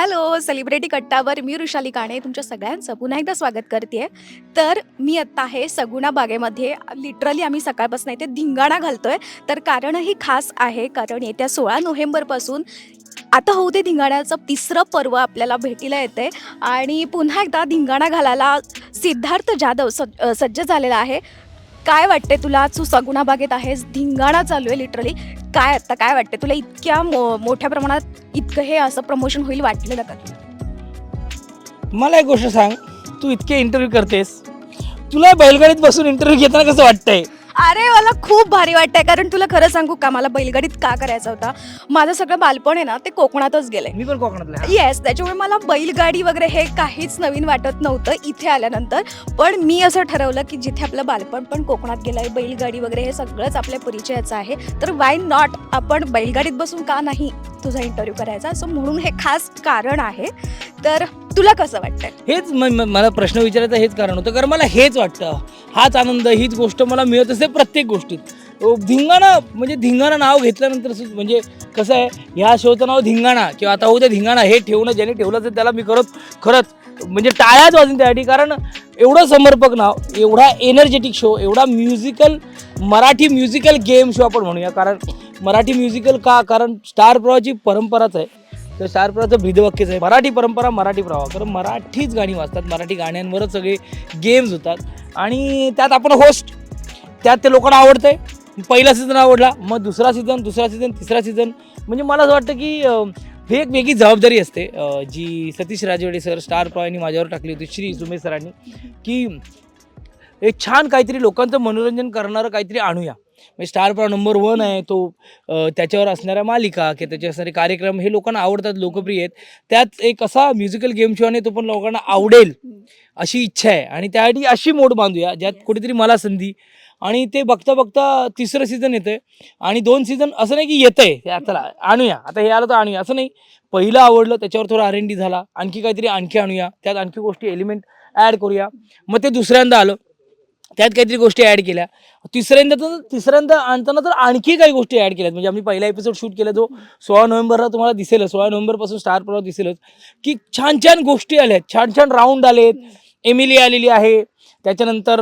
Hello celebrity कट्टावर मी ऋषाली काणे तुमच्या सगळ्यांचं पुन्हा एकदा स्वागत करते तर मी आत्ता आहे सगुणा बागेमध्ये. लिटरली आम्ही सकाळपासून इथे धिंगाणा घालतोय. तर कारणही खास आहे कारण येत्या सोळा नोव्हेंबरपासून आता होऊ दे धिंगाण्याचं तिसरं पर्व आपल्याला भेटीला येते आणि पुन्हा एकदा धिंगाणा घालायला सिद्धार्थ जाधव सज्ज सज्ज झालेला आहे. काय वाटते तुला? तू सगुणा बागेत आहेस धिंगाणा चालू आहे लिटरली काय आता काय वाटते तुला? इतक्या मो मोठ्या प्रमाणात इतकं हे असं प्रमोशन होईल वाटलेलं का? मला एक गोष्ट सांग. तू इतके इंटरव्ह्यू करतेस. तुला बैलगाडीत बसून इंटरव्ह्यू घेताना कसं वाटतंय? अरे मला खूप भारी वाटतंय. कारण तुला खरं सांगू का मला बैलगाडीत का करायचा होता? माझं सगळं बालपण आहे ना ते कोकणातच गेलंय. मी पण कोकणातला आहे. येस त्याच्यामुळे मला बैलगाडी वगैरे हे काहीच नवीन वाटत नव्हतं इथे आल्यानंतर. पण मी असं ठरवलं की जिथे आपलं बालपण पण कोकणात गेलं आहे बैलगाडी वगैरे हे सगळंच आपल्या परिचयाचं आहे तर वाय नॉट आपण बैलगाडीत बसून का नाही तुझा इंटरव्ह्यू करायचा? असं म्हणून हे खास कारण आहे. तर तुला कसं वाटतंय? हेच म- म- मला प्रश्न विचारायचं हेच कारण होतं. कारण मला हेच वाटतं. हाच आनंद हीच गोष्ट मला मिळत असते प्रत्येक गोष्टीत. धिंगाणा म्हणजे धिंगाणा नाव घेतल्यानंतर म्हणजे कसं आहे ह्या शोचं नाव धिंगाणा किंवा आता होते धिंगाणा हे ठेवणं ज्याने ठेवलं असेल त्याला मी करत खरंच म्हणजे टाळ्याच वाजून त्यासाठी कारण एवढं समर्पक नाव एवढा एनर्जेटिक शो एवढा musical Marathi musical game show आपण म्हणूया. कारण मराठी म्युझिकल का? कारण स्टार प्रवाहाची परंपराच आहे. तर स्टार प्रवाहाचं ब्रीदवाक्यच आहे. मराठी परंपरा मराठी प्रवाह. कारण मराठीच गाणी वाजतात. मराठी गाण्यांवरच सगळे गेम्स होतात. आणि त्यात आपण होस्ट त्यात ते लोकांना आवडतंय. पहिला सीझन आवडला मग दुसरा सीझन दुसरा सीझन तिसरा सीझन म्हणजे मला असं वाटतं की ही एक वेगळी जबाबदारी असते. जी सतीश राजवाडे सर स्टार प्रॉयनी माझ्यावर टाकली होती श्री सुमेश सरांनी की एक छान काहीतरी लोकांचं मनोरंजन करणारं काहीतरी आणूया. म्हणजे स्टार प्रॉ नंबर वन आहे तो त्याच्यावर असणाऱ्या मालिका किंवा त्याचे असणारे कार्यक्रम हे लोकांना आवडतात लोकप्रिय आहेत. त्यात एक असा म्युझिकल गेम शो आहे तो पण लोकांना आवडेल अशी इच्छा आहे. आणि त्यासाठी अशी मोड बांधूया ज्यात कुठेतरी मला संधी आणि ते बघता बघता तिसरं सीझन येतंय. आणि दोन सीझन असं नाही की येतंय. आहे चला आणूया. आता हे आलं तर आणूया. असं नाही. पहिलं आवडलं त्याच्यावर थोडं आर एन डी झाला. आणखी काहीतरी आणखी आणूया. त्यात आणखी गोष्टी एलिमेंट ॲड करूया. मग ते दुसऱ्यांदा आलं. त्यात काहीतरी गोष्टी ॲड केल्या. तिसऱ्यांदा तर तिसऱ्यांदा आणताना तर आणखी काही गोष्टी ॲड केल्यात. म्हणजे आम्ही पहिला एपिसोड शूट केला जो सोळा नोव्हेंबरला तुम्हाला दिसेलच. सोळा नोव्हेंबरपासून स्टार प्रवाह दिसेलच. की छान छान गोष्टी आल्या छान छान राऊंड आलेत. एमिली आलेली आहे. त्याच्यानंतर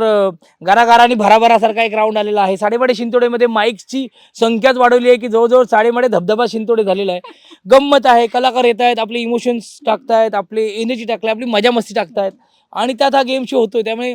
गारागारा आणि भराभरासारखा एक राऊंड आलेला आहे. साडेमाडे शिंतोडेमध्ये माईक्सची संख्याच वाढवली आहे की जवळजवळ साडेमाडे धबधबा शिंतोडे झालेला आहे. गंमत आहे कलाकार येत आहेत आपले इमोशन्स टाकतायत आपले एनर्जी टाकताय आपली मजा मस्ती टाकतायत. आणि त्यात हा गेम शो होतोय त्यामुळे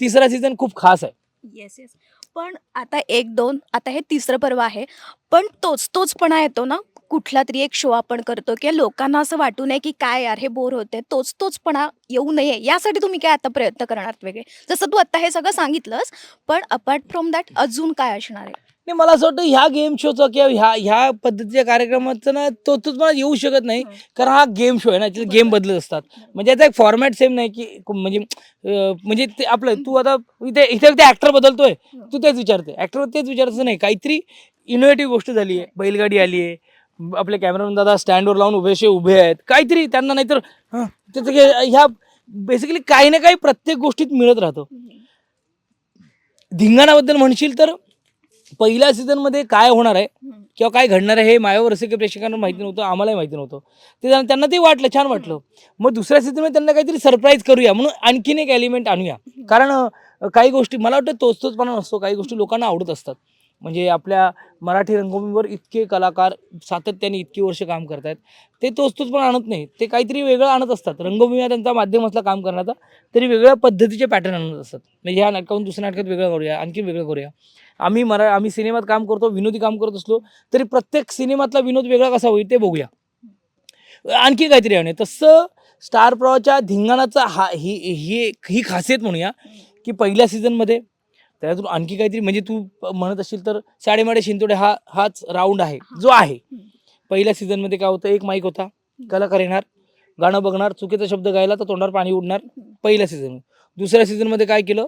तिसरा सीझन खूप खास आहे. येस येस पण आता एक दोन आता हे तिसरं पर्व आहे. पण तोच तोचपणा येतो ना? कुठला तरी एक शो आपण करतो किंवा लोकांना असं वाटू नये की काय यार हे बोर होते तोच तोचपणा येऊ नये. यासाठी तुम्ही काय आता प्रयत्न करणार वेगळे? जसं तू आता हे सगळं सांगितलंस पण अपार्ट फ्रॉम दॅट अजून काय असणार आहे? नाही मला असं वाटतं ह्या गेम शोचं किंवा ह्या ह्या पद्धतीच्या कार्यक्रमाचं ना तो तोच मला येऊ शकत नाही. कारण हा गेम शो आहे ना त्याचे गेम बदलत असतात. म्हणजे याचा एक फॉर्मॅट सेम नाही की कु- म्हणजे अं, म्हणजे ते आपलं तू आता इथे इथे ते ऍक्टर बदलतोय. तू तेच विचारते. ऍक्टर तेच विचारायचं नाही. काहीतरी इनोव्हेटिव्ह गोष्ट झाली आहे बैलगाडी आली आहे आपले कॅमेरामॅन दादा स्टँडवर लावून उभेशे उभे आहेत. काहीतरी त्यांना नाहीतर त्याचं ह्या बेसिकली काही ना काही प्रत्येक गोष्टीत मिळत राहतं. धिंगाणाबद्दल म्हणशील तर पहिल्या सीझनमध्ये काय होणार आहे किंवा काय घडणार आहे हे मायावर रसिक प्रेक्षकांना माहिती नव्हतं आम्हालाही माहिती नव्हतं. ते त्यांना- ते वाटलं छान वाटलं. मग दुसऱ्या सीझनमध्ये त्यांना काहीतरी सरप्राईज करूया म्हणून आणखीन एक एलिमेंट आणूया. कारण काही गोष्टी मला वाटतं तोच तोचपणा नसतो काही गोष्टी लोकांना आवडत असतात. म्हणजे आपल्या मराठी रंगभूमीवर इतके कलाकार सातत्याने इतकी वर्ष काम करत आहेत ते तोच तोच पण आणत नाही. ते काहीतरी वेगळं आणत असतात. रंगभूमी हा त्यांचा माध्यम असला काम करण्याचा तरी वेगळ्या पद्धतीचे पॅटर्न आणत असतात. म्हणजे ह्या नाटकाहून दुसऱ्या नाटकात वेगळं करूया आणखी वेगळं करूया. आम्ही मरा आम्ही सिनेमात काम करतो विनोदी काम करत असलो तरी प्रत्येक सिनेमातला विनोद वेगळा कसा होईल ते बघूया. आणखी काहीतरी आहे तसं स्टार प्रवाहाच्या धिंगाणाचा हा ही ही ही खासियत म्हणूया की पहिल्या सीझनमध्ये त्यातून आणखी काहीतरी म्हणजे तू म्हणत असशील तर साडेमाडे शिंतोडे हा हाच राऊंड आहे जो आहे. पहिल्या सीझनमध्ये काय होतं एक माईक होता कलाकार येणार गाणं बघणार चुकीचा शब्द गायला तर तोंडावर पाणी उडणार पहिल्या सीझन दुसऱ्या सीझनमध्ये काय केलं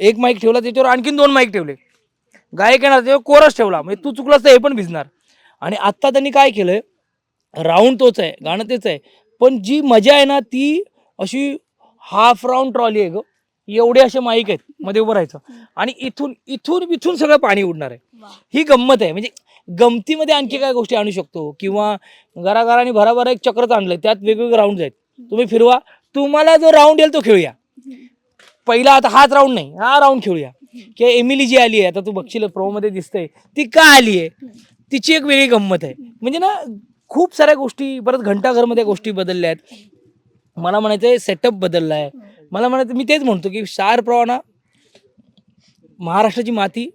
एक माईक ठेवला त्याच्यावर आणखीन दोन माईक ठेवले. गायक येणार त्याच्यावर कोरस ठेवला म्हणजे तू चुकलास तर हे पण भिजणार. आणि आत्ता त्यांनी काय केलंय राऊंड तोच आहे गाणं तेच आहे. पण जी मजा आहे ना ती अशी हाफ राऊंड ट्रॉली आहे ग. एवढे असे माईक आहेत मध्ये उभं राहायचं. आणि इथून इथून इथून सगळं पाणी उडणार आहे. ही गंमत आहे. म्हणजे गमतीमध्ये आणखी काय गोष्टी आणू शकतो? किंवा घराघराने भराभरा एक चक्रच आणलंय त्यात वेगवेगळे राऊंड आहेत. तुम्ही फिरवा. तुम्हाला जो राऊंड येईल तो खेळूया. पहिला आता हाच राऊंड नाही हा राऊंड खेळूया. किंवा एमिली जी आली आहे आता तू बघशील प्रो मध्ये दिसतंय. ती का आली आहे? तिची एक वेगळी गंमत आहे. म्हणजे ना खूप साऱ्या गोष्टी परत घंटाघरमध्ये गोष्टी बदलल्या आहेत. मला म्हणायचं आहे सेटअप बदलला आहे मला म्हणायचं मी तेच म्हणतो की शार प्रवाना महाराष्ट्राची माती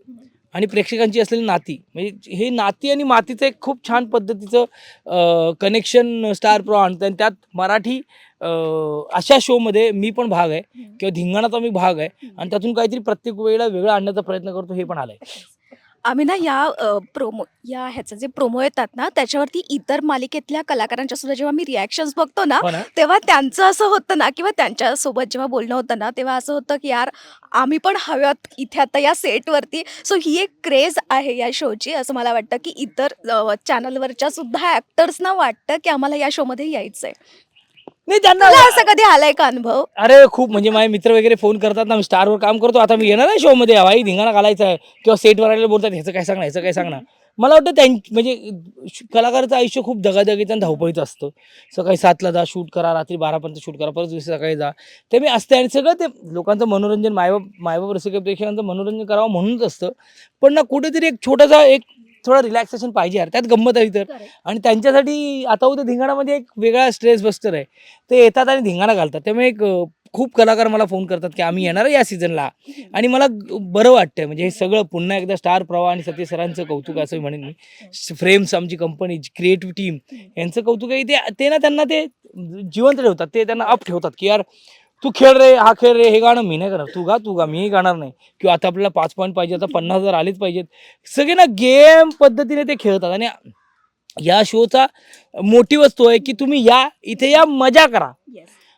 आणि प्रेक्षकांची असलेली नाती. म्हणजे हे नाती आणि मातीचं एक खूप छान पद्धतीचं कनेक्शन स्टार प्रवाह आणतं आणि त्यात मराठी अशा शोमध्ये मी पण भाग आहे. किंवा धिंगाणाचा मी भाग आहे. आणि त्यातून काहीतरी प्रत्येक वेळेला वेगळं आणण्याचा प्रयत्न करतो हे पण आलं आहे आम्ही ना या अ, प्रोमो या ह्याचं जे प्रोमो येतात ना त्याच्यावरती इतर मालिकेतल्या कलाकारांच्या सुद्धा जेव्हा मी रिॲक्शन्स बघतो ना हो ना. तेव्हा त्यांचं असं होतं ना किंवा त्यांच्यासोबत जेव्हा बोलणं होतं ना तेव्हा असं होतं की यार आम्ही पण हव्यात इथे आता या सेटवरती सो ही एक क्रेज आहे या शोची असं मला वाटतं की इतर चॅनलवरच्या सुद्धा ॲक्टर्सना वाटतं की आम्हाला या शोमध्ये यायचं आहे नाही त्यांना तुला असं कधी आलाय का अनुभव? अरे खूप म्हणजे माझे मित्र वगैरे फोन करतात ना मी स्टारवर काम करतो. आता मी येणार आहे शो मध्ये. भाई धिंगाणा घालायचा आहे. किंवा सेटवर आलेले बोलतात ह्याचं काय सांगणार ह्याचं काय सांगणार? मला वाटतं त्यां म्हणजे श- कलाकाराचं आयुष्य खूप दगादगीचं आणि धावपळीचं असतं. सकाळी सातला जा शूट करा रात्री बारापर्यंत शूट करा परत दिवशी सकाळी जा. ते मी असते आणि सगळं ते लोकांचं मनोरंजन मायबाप मायबाप रसिक प्रेक्षकांचं मनोरंजन करावं म्हणूनच असतं. पण ना कुठेतरी एक छोटासा एक थोडा रिलॅक्सेशन पाहिजे यार. त्यात गंमत आहे तर आणि त्यांच्यासाठी आता उद्या धिंगाणामध्ये एक वेगळा स्ट्रेस बस्टर आहे. ते येतात आणि धिंगाणा घालतात. त्यामुळे एक खूप कलाकार मला फोन करतात की आम्ही येणार आहे या सीझनला आणि मला बरं वाटतंय. म्हणजे हे सगळं पुन्हा एकदा स्टार प्रवाह आणि सतीश सरांचं कौतुक असं म्हणेन मी. फ्रेम्स आमची कंपनी क्रिएटिव्ह टीम यांचं कौतुक आहे. ते ना त्यांना ते जिवंत ठेवतात. ते त्यांना अप ठेवतात की यार तू खेळ रे हा खेळ रे हे गाणं मी नाही करणार. तू गा तू गा मी गाणार नाही. किंवा आता आपल्याला पाच पॉईंट पाहिजे आता पन्नास हजार आलेच पाहिजेत. सगळे ना गेम पद्धतीने ते खेळतात. आणि या शोचा मोटिव्हच तो आहे की तुम्ही या इथे या मजा करा.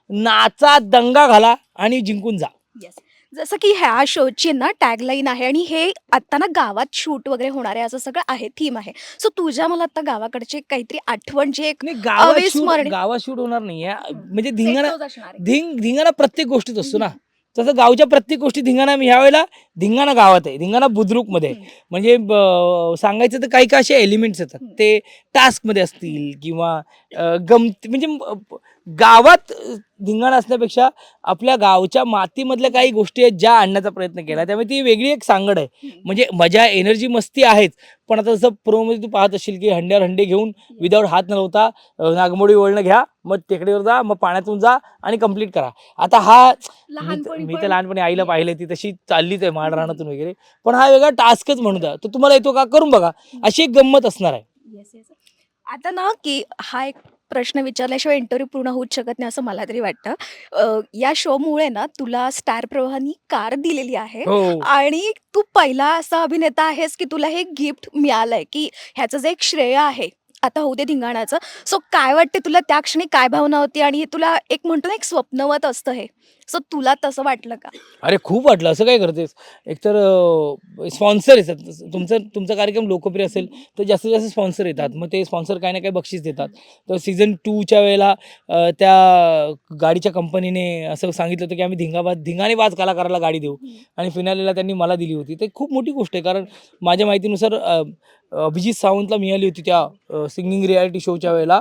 नाचा दंगा घाला आणि जिंकून जा. जसं की ह्या शोची ना टॅगलाईन आहे आणि हे आता ना गावात शूट वगैरे होणार आहे असं सगळं आहे थीम आहे सो तुझ्या मला आता गावाकडची एक काहीतरी आठवण जी एक नाही गावात अविस्मरणीय. गावात शूट होणार नाही म्हणजे धिंगाणा सेटच असणार आहे. धिंग धिंगाणा प्रत्येक गोष्टीत असतो ना तसं गावच्या प्रत्येक गोष्टी धिंगाणा मी ह्यावेळेला धिंगाणा गावात आहे धिंगाणा बुद्रुकमध्ये. म्हणजे सांगायचं तर काही काही असे एलिमेंट्स येतात. ते टास्कमध्ये असतील किंवा गमती म्हणजे गावात धिंगाणा असण्यापेक्षा आपल्या गावच्या मातीमधल्या काही गोष्टी आहेत ज्या आणण्याचा प्रयत्न केला. त्यामुळे ती वेगळी एक सांगड आहे. म्हणजे मजा एनर्जी मस्ती आहेच. पण आता जसं प्रोमध्ये तू पाहत असशील की हंड्यावर हंडे घेऊन विदाऊट हात न लावता अ, नागमोडी वळणं घ्या. मग टेकडीवर जा मग पाण्यातून जा आणि कंप्लीट करा. आता हा मी तर- लहानपणी मी तर पण- लहानपणी आईला पाहिलं ती तशी चाललीच आहे माड रानातून वगैरे. पण हा वेगळा टास्कच म्हणू द्या. तर तुम्हाला येतो का? करून बघा. अशी एक गंमत असणार आहे. Yes, yes. आता ना की हा एक प्रश्न विचारल्याशिवाय इंटरव्ह्यू पूर्ण होऊच शकत नाही असं मला तरी वाटतं. अ, या शोमुळे ना तुला स्टार प्रवाहानी कार दिलेली आहे हो. आणि तू पहिला असा अभिनेता आहेस की तुला हे गिफ्ट मिळालंय की ह्याचं जे एक श्रेय आहे आता होऊ दे धिंगाणाचं. सो काय वाटते तुला? त्या क्षणी काय भावना होती? आणि हे तुला एक म्हणतो ना एक स्वप्नवत असतं हे. सो तुला तसं वाटलं का? अरे खूप वाटलं. असं काय करतेस? एकतर स्पॉन्सर येतात. तुमचं तुमचा कार्यक्रम लोकप्रिय असेल तर जास्तीत जास्त स्पॉन्सर येतात. मग ते स्पॉन्सर काही ना काही बक्षीस देतात. तर सीझन टूच्या वेळेला त्या गाडीच्या कंपनीने असं सांगितलं होतं की आम्ही धिंगाबाद धिंगाणेबाज कलाकाराला गाडी देऊ. आणि फिनालेला त्यांनी मला दिली होती. ते खूप मोठी गोष्ट आहे. कारण माझ्या माहितीनुसार अभिजित सावंतला मिळाली होती त्या सिंगिंग रियालिटी शोच्या वेळेला.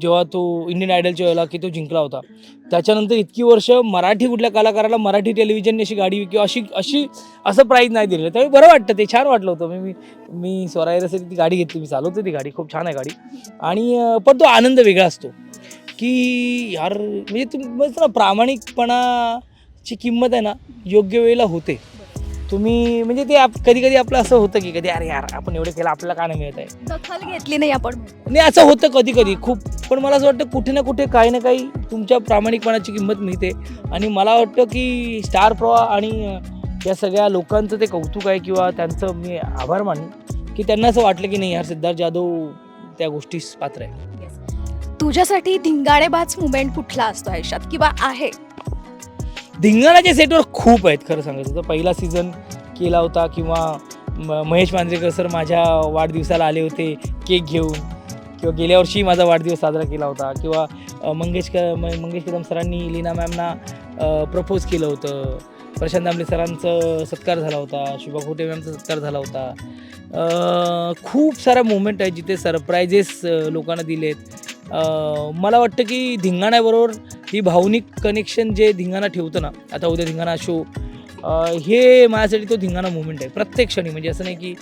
जेव्हा तो इंडियन आयडलच्या वेळेला की तो जिंकला होता. त्याच्यानंतर इतकी वर्ष मराठी कुठल्या कलाकाराला मराठी टेलिव्हिजनने अशी गाडी किंवा अशी अशी असं प्राईज नाही दिलेलं. त्यामुळे बरं वाटतं ते छान वाटलं होतं. मी मी मी स्वरायरसाठी ती गाडी घेतली मी चालवतो ती गाडी खूप छान आहे गाडी. आणि पण तो आनंद वेगळा असतो. की यार म्हणजे तुम्ही म्हणतो ना प्रामाणिकपणाची किंमत आहे ना योग्य वेळेला होते. तुम्ही म्हणजे ते आप कधी कधी आपलं असं होतं की कधी अरे यार आपण एवढे केलं आपल्याला का नाही मिळत आहे? दखल घेतली नाही आपण. नाही असं होतं कधी कधी खूप पण मला असं वाटतं कुठे ना कुठे काही ना काही तुमच्या प्रामाणिकपणाची किंमत मिळते. आणि मला वाटतं की स्टार प्रवाह आणि या सगळ्या लोकांचं ते कौतुक आहे किंवा त्यांचं मी आभार मानेन की त्यांना असं वाटलं की नाही यार सिद्धार्थ जाधव त्या गोष्टीस पात्र आहे. तुझ्यासाठी धिंगाणेबाज मुमेंट कुठला असतो आयुष्यात किंवा आहे? धिंगाणाच्या सेटवर खूप आहेत खरं सांगायचं तर. पहिला सीझन केला होता किंवा महेश मांजरेकर सर माझ्या वाढदिवसाला आले होते केक घेऊन. किंवा गेल्या वर्षी माझा वाढदिवस साजरा केला होता किंवा मंगेशकर मंगेश म- कदम सरांनी लीना मॅमना प्रपोज केलं होतं. प्रशांत दामले सरांचं सत्कार झाला होता शुभा खोटे मॅमचा सत्कार झाला होता. खूप साऱ्या मोमेंट आहे जिथे सरप्रायझेस लोकांना दिलेत. मला वाटतं की धिंगाण्याबरोबर ही भावनिक कनेक्शन जे धिंगाणा ठेवतं ना आता उद्या धिंगाणा शो हे माझ्यासाठी तो धिंगाणा मुवमेंट आहे. प्रत्येक क्षणी. म्हणजे असं नाही की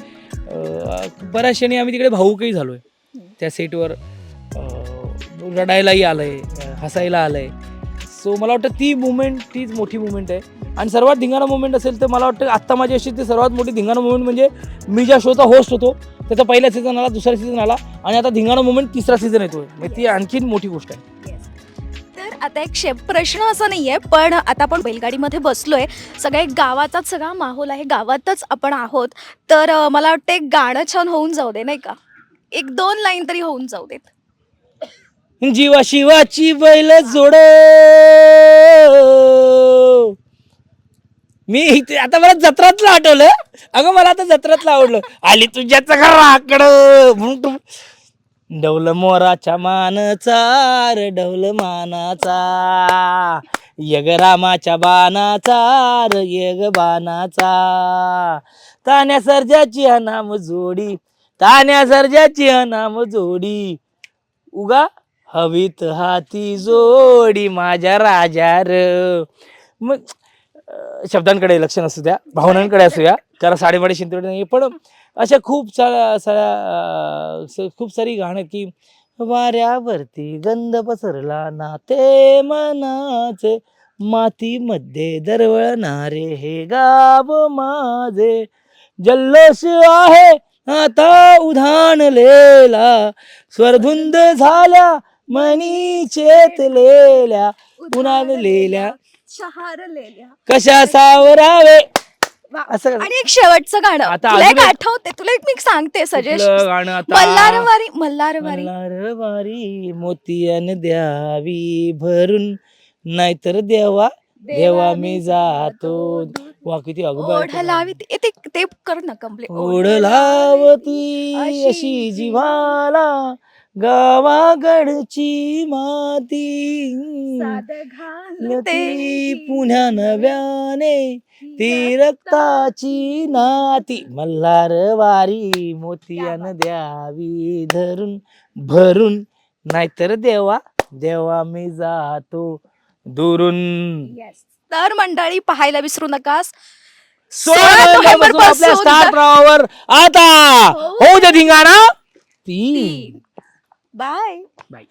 बऱ्याच क्षणी आम्ही तिकडे भाऊकही झालो आहे त्या सेटवर रडायलाही आलं आहे हसायला आलं आहे सो मला वाटतं ती मुवमेंट तीच मोठी मुवमेंट आहे. आणि सर्वात धिंगाणा मुवमेंट असेल तर मला वाटतं आत्ता माझी अशी ती सर्वात मोठी धिंगाणा मुवमेंट म्हणजे मी ज्या शोचा होस्ट होतो त्याचा पहिला सीझन आला दुसरा सीझन आला आणि आता धिंगाणा मुवमेंट तिसरा सीझन येतोय. म्हणजे ती आणखीन मोठी गोष्ट आहे. तर आता एक शेप प्रश्न असा नाहीये पण आता आपण बैलगाडीमध्ये बसलोय. सगळ्या एक गावाचाच सगळा माहोल आहे. गावातच आपण आहोत. तर मला वाटतं एक गाणं छान होऊन जाऊ दे नाही का? एक दोन लाईन तरी होऊन जाऊ देत. जीवा शिवाची बैल जोड. मी इथे आता मला जत्रातलं आठवलं. अगं मला आता जत्रातलं आवडलं. आली तुझ्याच घराकडं डवल मोराच्या मानचा रे डवल मानाचा. यग रामाच्या बाणाचा र यग बाणाचा. तान्या सर्जाची हा नाम जोडी. तान्या सर्जाची हा जोडी. उगा हवीत हाती जोडी माझ्या राजा र मग शब्दांकडे लक्ष नसू द्या भावनांकडे असू द्या कारण साडेमाडे शिंतवडे नाही पण अशा खूप साऱ्या साऱ्या स- खूप सारी गाणं की वाऱ्यावरती गंध पसरला नाते मनाचे मातीमध्ये दरवळणारे हे गाव माझे. जल्लोष आहे आता उधाणलेला स्वरधुंद झाल्या मनी चेतलेल्या उन्हाळलेल्या शहारलेल्या कशा सावरावे? वा. असं आणि एक शेवटचं गाणं. आता तुला एक अजून एक- आठवते तुला एक मी सांगते सजेस्ट गाणं आता? मल्हारवारी मल्हारवारी. मल्हारवारी मोतियान द्यावी भरून नाहीतर देवा देवा मी जातो. वा किती ओढ लावी ते ते ते कर ना कंप्लीट ओढ लावती. अशी जीवाला गावाकडची माती. ती. पुण्या नव्याने ती रक्ताची नाती. मल्हार वारी मोतियान द्यावी धरून भरून. नाहीतर देवा देवा मी जातो दुरून. तर मंडळी पाहायला विसरू नकास. सोळा नोव्हेंबरपासून आपल्या स्टार प्रवाहावर आता हो. दे धिंगाणा. तीन. Bye bye